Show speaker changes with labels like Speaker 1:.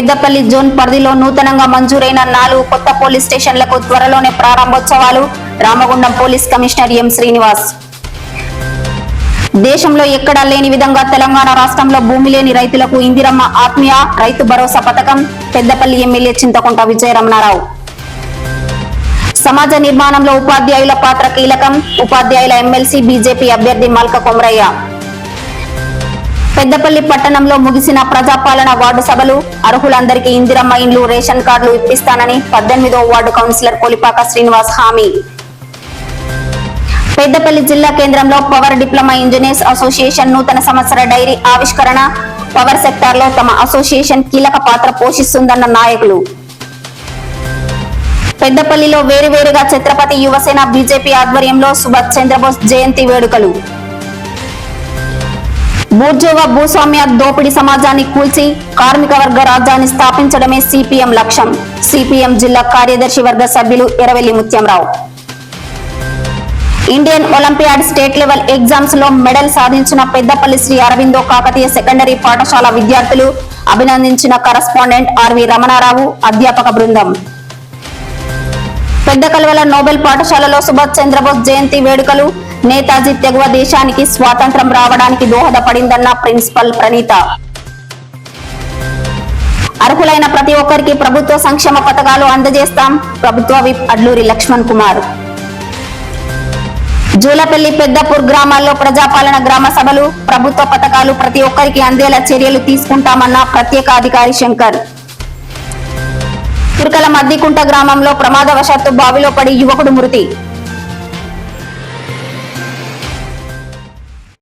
Speaker 1: Peddapalli zone పరిధిలో నూతనంగా మంజూరైన నాలుగు కొత్త పోలీస్ స్టేషన్లకు త్వరలోనే ప్రారంభోత్సవాలు. Ramagundam police commissioner M Srinivas. దేశంలో ఎక్కడా లేని విధంగా తెలంగాణ రాష్ట్రంలో భూమి లేని రైతులకు ఇందిరమ్మ ఆత్మీయ రైతు భరోసా పథకం పెద్దపల్లి ఎమ్మెల్యే చింతకుంట విజయరమణారావు. సమాజ నిర్మాణంలో ఉపాధ్యాయుల పాత్ర కీలకం. ఉపాధ్యాయుల ఎమ్మెల్సీ బీజేపీ అభ్యర్థి మల్క కొమరయ్య. పెద్దపల్లి పట్టణంలో ముగిసిన ప్రజాపాలన వార్డు సభలు అర్హులందరికీ ఇందిరమ్మ ఇండ్లు రేషన్ కార్డులు ఇప్పిస్తానని పద్దెనిమిదో వార్డు కౌన్సిలర్ కొలిపాక శ్రీనివాస్ హామీ. పెద్దపల్లి జిల్లా కేంద్రంలో పవర్ డిప్లొమా ఇంజనీర్స్ అసోసియేషన్ నూతన సంవత్సర డైరీ ఆవిష్కరణ పవర్ సెక్టార్లో తమ అసోసియేషన్ కీలక పాత్ర పోషిస్తుందన్న నాయకులు. పెద్దపల్లిలో వేరువేరుగా ఛత్రపతి యువసేన బీజేపీ ఆధ్వర్యంలో సుభాష్ చంద్రబోస్ జయంతి వేడుకలు. బూర్జోవా భూస్వామ్య దోపిడీ సమాజాన్ని కూల్చి కార్మిక వర్గ రాజ్యాన్ని స్థాపించడమే సిపిఎం లక్ష్యం. సిపిఎం జిల్లా కార్యదర్శి వర్గ సభ్యులు Eravelli Muthyamrao. Indian Olympiad state level ఎగ్జామ్స్లో మెడల్ సాధించిన పెద్దపల్లి శ్రీ అరవిందో కాకతీయ సెకండరీ పాఠశాల విద్యార్థులు అభినందించిన కరస్పాండెంట్ ఆర్వి రమణారావు అధ్యాపక బృందం. పెద్ద కలవల నోబెల్ పాఠశాలలో సుభాష్ చంద్రబోస్ జయంతి వేడుకలు. నేతాజీ తెగువ దేశానికి స్వాతంత్రం రావడానికి దోహదపడిందన్న ప్రిన్సిపల్ ప్రణీత. అర్హులైన ప్రతి ఒక్కరికి ప్రభుత్వ సంక్షేమ పథకాలు అందజేస్తాం. ప్రభుత్వ విప్ అడ్లూరి లక్ష్మణ్ కుమార్. జూలపల్లి పెద్దపూర్ గ్రామాల్లో ప్రజాపాలన గ్రామ సభలు ప్రభుత్వ పథకాలు ప్రతి ఒక్కరికి అందేలా చర్యలు తీసుకుంటామన్న ప్రత్యేక అధికారి శంకర్. కుర్కల మద్దికుంట గ్రామంలో ప్రమాదవశాత్తు బావిలో పడి యువకుడు మృతి.